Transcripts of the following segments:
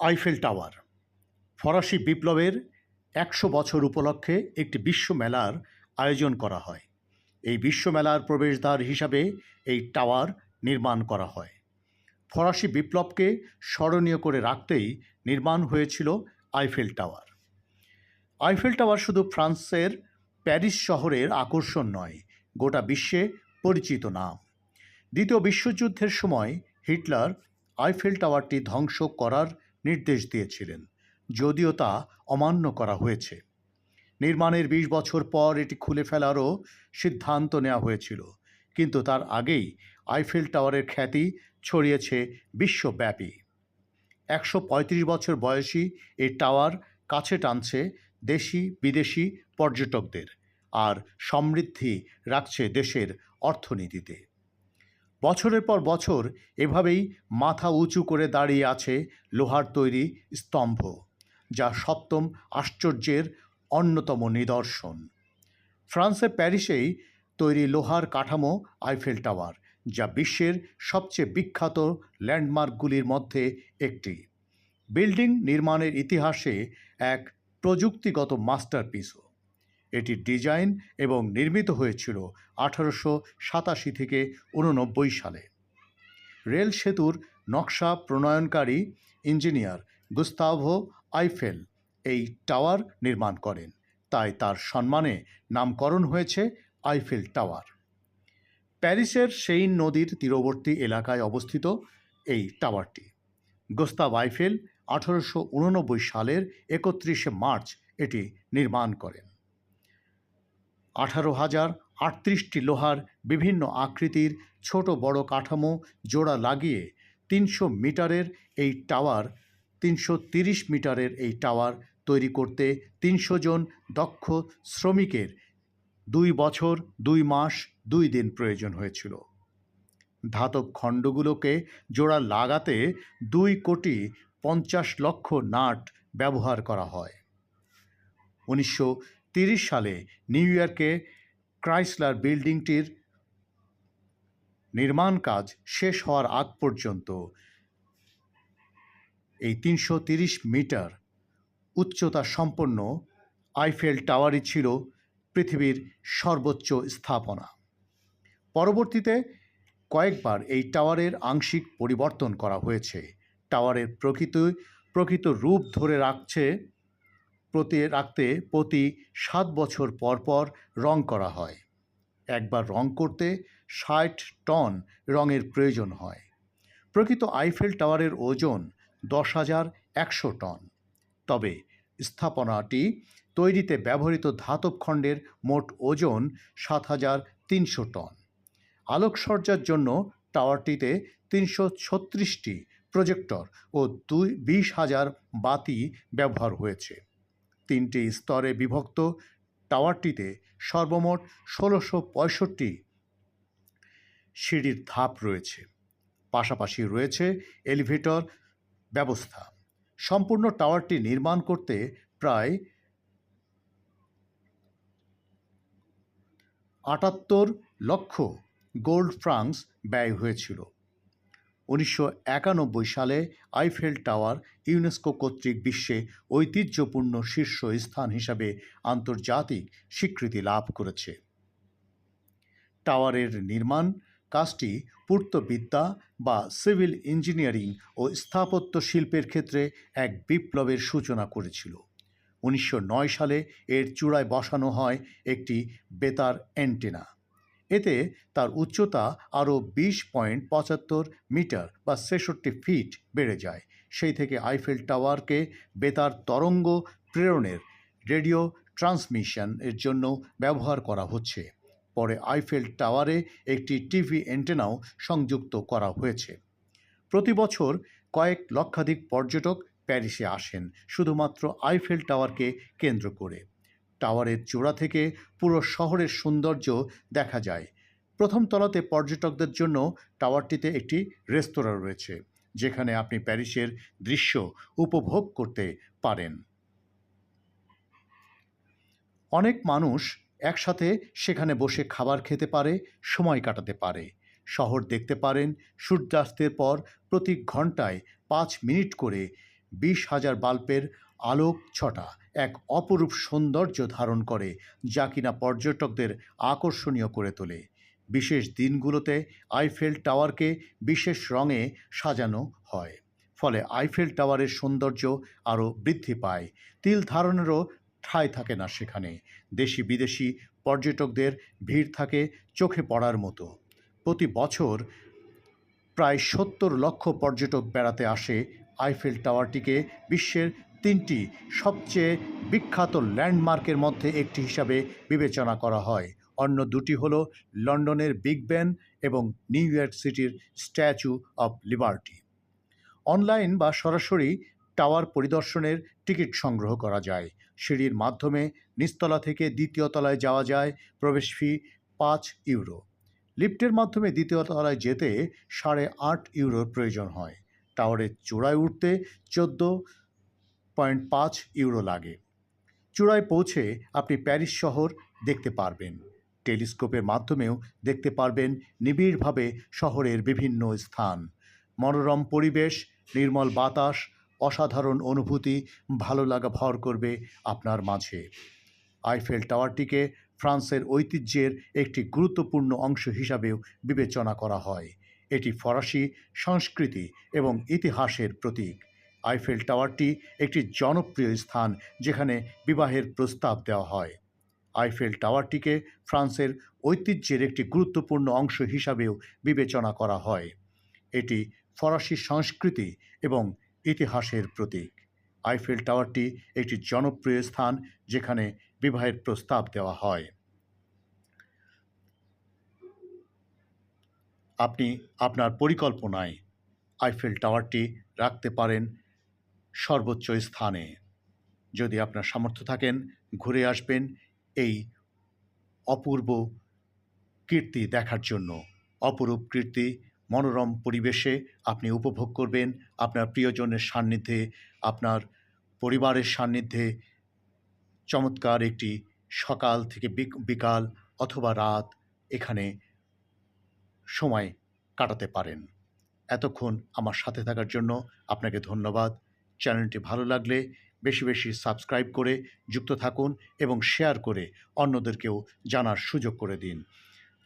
Eiffel tower ফরাসি বিপ্লবের একশো বছর উপলক্ষে একটি বিশ্ব মেলার আয়োজন করা হয়। এই বিশ্বমেলার প্রবেশদ্বার হিসাবে এই টাওয়ার নির্মাণ করা হয়। ফরাসি বিপ্লবকে স্মরণীয় করে রাখতেই নির্মাণ হয়েছিল আইফেল টাওয়ার আইফেল টাওয়ার শুধু ফ্রান্সের প্যারিস শহরের আকর্ষণ নয়, গোটা বিশ্বে পরিচিত নাম। দ্বিতীয় বিশ্বযুদ্ধের সময় হিটলার আইফেল টাওয়ারটি ধ্বংস করার নির্দেশ দিয়েছিলেন, যদিও তা অমান্য করা হয়েছে। নির্মাণের বিশ বছর পর এটি খুলে ফেলারও সিদ্ধান্ত নেওয়া হয়েছিল, কিন্তু তার আগেই আইফেল টাওয়ারের খ্যাতি ছড়িয়েছে বিশ্বব্যাপী। একশো পঁয়ত্রিশ বছর বয়সী এই টাওয়ার কাছে টানছে দেশি, বিদেশি পর্যটকদের, আর সমৃদ্ধি রাখছে দেশের অর্থনীতিতে। বছরের পর বছর এভাবেই মাথা উঁচু করে দাঁড়িয়ে আছে লোহার তৈরি স্তম্ভ, যা সপ্তম আশ্চর্যের অন্যতম নিদর্শন। ফ্রান্সের প্যারিসেই তৈরি লোহার কাঠামো আইফেল টাওয়ার, যা বিশ্বের সবচেয়ে বিখ্যাত ল্যান্ডমার্কগুলির মধ্যে একটি। বিল্ডিং নির্মাণের ইতিহাসে এক প্রযুক্তিগত মাস্টারপিসও। এটির ডিজাইন এবং নির্মিত হয়েছিল আঠারোশো সাতাশি থেকে উননব্বই সালে। রেল সেতুর নকশা প্রণয়নকারী ইঞ্জিনিয়ার গুস্তাভো আইফেল এই টাওয়ার নির্মাণ করেন। তাই তার সম্মানে নামকরণ হয়েছে আইফেল টাওয়ার। প্যারিসের সেইন নদীর তীরবর্তী এলাকায় অবস্থিত এই টাওয়ারটি। গোস্তাব আইফেল আঠারোশো উননব্বই সালের একত্রিশে মার্চ এটি নির্মাণ করেন। আঠারো হাজার আটত্রিশটি লোহার বিভিন্ন আকৃতির ছোট বড় কাঠামো জোড়া লাগিয়ে তিনশো মিটারের এই টাওয়ার, তিনশো তিরিশ মিটারের এই টাওয়ার তৈরি করতে তিনশো জন দক্ষ শ্রমিকের দুই বছর, দুই মাস, দুই দিন প্রয়োজন হয়েছিল। ধাতব খণ্ডগুলোকে জোড়া লাগাতে দুই কোটি পঞ্চাশ লক্ষ নাট ব্যবহার করা হয়। উনিশশো সালে নিউ ইয়র্কে ক্রাইসলার বিল্ডিংটির নির্মাণ কাজ শেষ হওয়ার আগ পর্যন্ত এই তিনশো মিটার উচ্চতা সম্পন্ন আইফেল টাওয়ারই ছিল পৃথিবীর সর্বোচ্চ স্থাপনা। পরবর্তীতে কয়েকবার এই টাওয়ারের আংশিক পরিবর্তন করা হয়েছে। টাওয়ারের প্রকৃত প্রকৃত রূপ ধরে রাখছে প্রতি রাখতে প্রতি সাত বছর পর পর রং করা হয়। একবার রং করতে ষাট টন রঙের প্রয়োজন হয়। প্রকৃত আইফেল টাওয়ারের ওজন দশ হাজার একশো টন। তবে স্থাপনাটি তৈরিতে ব্যবহৃত ধাতব খণ্ডের মোট ওজন সাত হাজার তিনশো টন। আলোকসজ্জার জন্য টাওয়ারটিতে তিনশো ছত্রিশটি প্রজেক্টর ও দুই, বিশ হাজার বাতি ব্যবহার হয়েছে। তিনটি স্তরে বিভক্ত টাওয়ারটিতে সর্বমোট ষোলোশো পঁয়ষট্টি সিঁড়ির ধাপ রয়েছে। পাশাপাশি রয়েছে এলিভেটর ব্যবস্থা। সম্পূর্ণ টাওয়ারটি নির্মাণ করতে প্রায় আটাত্তর লক্ষ গোল্ড ফ্রাঙ্কস ব্যয় হয়েছিল। উনিশশো একানব্বই সালে আইফেল টাওয়ার ইউনেস্কো কর্তৃক বিশ্বে ঐতিহ্যপূর্ণ শীর্ষ স্থান হিসাবে আন্তর্জাতিক স্বীকৃতি লাভ করেছে। টাওয়ারের নির্মাণ, কাজটি পূর্তবিদ্যা বা সিভিল ইঞ্জিনিয়ারিং ও স্থাপত্য শিল্পের ক্ষেত্রে এক বিপ্লবের সূচনা করেছিল। উনিশশো নয় সালে এর চূড়ায় বসানো হয় একটি বেতার অ্যান্টেনা। এতে তার উচ্চতা আরও বিশ পয়েন্ট পঁচাত্তর মিটার বা ছেষট্টি ফিট বেড়ে যায়। সেই থেকে আইফেল টাওয়ারকে বেতার তরঙ্গ প্রেরণের রেডিও ট্রান্সমিশন এর জন্য ব্যবহার করা হচ্ছে। পরে আইফেল টাওয়ারে একটি টিভি অ্যান্টেনাও সংযুক্ত করা হয়েছে। প্রতি বছর কয়েক লক্ষাধিক পর্যটক প্যারিসে আসেন, শুধুমাত্র আইফেল টাওয়ারকে কেন্দ্র করে। টাওয়ারের চূড়া থেকে পুরো শহরের সৌন্দর্য দেখা যায়। প্রথম তলাতে পর্যটকদের জন্য টাওয়ারটিতে একটি রেস্তোরাঁ রয়েছে, যেখানে আপনি প্যারিসের দৃশ্য উপভোগ করতে পারেন। অনেক মানুষ একসাথে সেখানে বসে খাবার খেতে পারে, সময় কাটাতে পারে। শহর দেখতে পারেন, সূর্যাস্তের পর প্রতি ঘন্টায় পাঁচ মিনিট করে বিশ হাজার বাল্বের আলোক ছটা এক অপরূপ সৌন্দর্য ধারণ করে, যা কিনা পর্যটকদের আকর্ষণীয় করে তোলে। বিশেষ দিনগুলোতে আইফেল টাওয়ারকে বিশেষ রঙে সাজানো হয়। ফলে আইফেল টাওয়ারের সৌন্দর্য আরও বৃদ্ধি পায়। তিল ধারণেরও ঠাঁই থাকে না সেখানে। দেশি বিদেশি পর্যটকদের ভিড় থাকে চোখে পড়ার মতো। প্রতি বছর প্রায় সত্তর লক্ষ পর্যটক বেড়াতে আসে আইফেল টাওয়ারটিকে বিশ্বের তিনটি সবচেয়ে বিখ্যাত ল্যান্ডমার্কের মধ্যে একটি হিসাবে বিবেচনা করা হয়। অন্য দুটি হল লন্ডনের বিগ ব্যান এবং নিউ ইয়র্ক সিটির স্ট্যাচু অব লিবার্টি। অনলাইন বা সরাসরি টাওয়ার পরিদর্শনের টিকিট সংগ্রহ করা যায়। সিঁড়ির মাধ্যমে নিচতলা থেকে দ্বিতীয় তলায় যাওয়া যায়, প্রবেশ ফি পাঁচ ইউরো। লিফটের মাধ্যমে দ্বিতীয় তলায় যেতে সাড়ে আট ইউরোর প্রয়োজন হয়। টাওয়ারের চূড়ায় উঠতে চোদ্দ পয়েন্ট পাঁচ ইউরো লাগে। চূড়ায় পৌঁছে আপনি প্যারিস শহর দেখতে পারবেন। টেলিস্কোপের মাধ্যমেও দেখতে পারবেন নিবিড়ভাবে শহরের বিভিন্ন স্থান। মনোরম পরিবেশ, নির্মল বাতাস, অসাধারণ অনুভূতি ভালো লাগা ভর করবে আপনার মাঝে। আইফেল টাওয়ারটিকে ফ্রান্সের ঐতিহ্যের একটি গুরুত্বপূর্ণ অংশ হিসাবেও বিবেচনা করা হয়। এটি ফরাসি সংস্কৃতি এবং ইতিহাসের প্রতীক। আইফেল টাওয়ারটি একটি জনপ্রিয় স্থান যেখানে বিবাহের প্রস্তাব দেওয়া হয়। আইফেল টাওয়ারটিকে ফ্রান্সের ঐতিহ্যের একটি গুরুত্বপূর্ণ অংশ হিসাবেও বিবেচনা করা হয়। এটি ফরাসি সংস্কৃতি এবং ইতিহাসের প্রতীক। আইফেল টাওয়ারটি একটি জনপ্রিয় স্থান যেখানে বিবাহের প্রস্তাব দেওয়া হয়। আপনি আপনার পরিকল্পনায় আইফেল টাওয়ারটি রাখতে পারেন সর্বোচ্চ স্থানে। যদি আপনার সামর্থ্য থাকেন, ঘুরে আসবেন এই অপূর্ব কীর্তি দেখার জন্য। অপরূপ কীর্তি, মনোরম পরিবেশে আপনি উপভোগ করবেন আপনার প্রিয়জনের সান্নিধ্যে, আপনার পরিবারের সান্নিধ্যে। চমৎকার একটি সকাল থেকে বিক- বিকাল অথবা রাত এখানে সময় কাটাতে পারেন। এতক্ষণ আমার সাথে থাকার জন্য আপনাকে ধন্যবাদ। চ্যানেলটি ভালো লাগলে বেশি বেশি সাবস্ক্রাইব করে যুক্ত থাকুন এবং শেয়ার করে অন্যদেরকেও জানার সুযোগ করে দিন।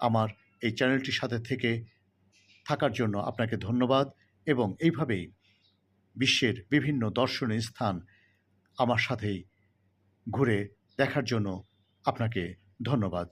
আমার এই চ্যানেলটির সাথে থেকে থাকার জন্য আপনাকে ধন্যবাদ এবং এইভাবেই বিশ্বের বিভিন্ন দর্শনীয় স্থান আমার সাথেই ঘুরে দেখার জন্য আপনাকে ধন্যবাদ।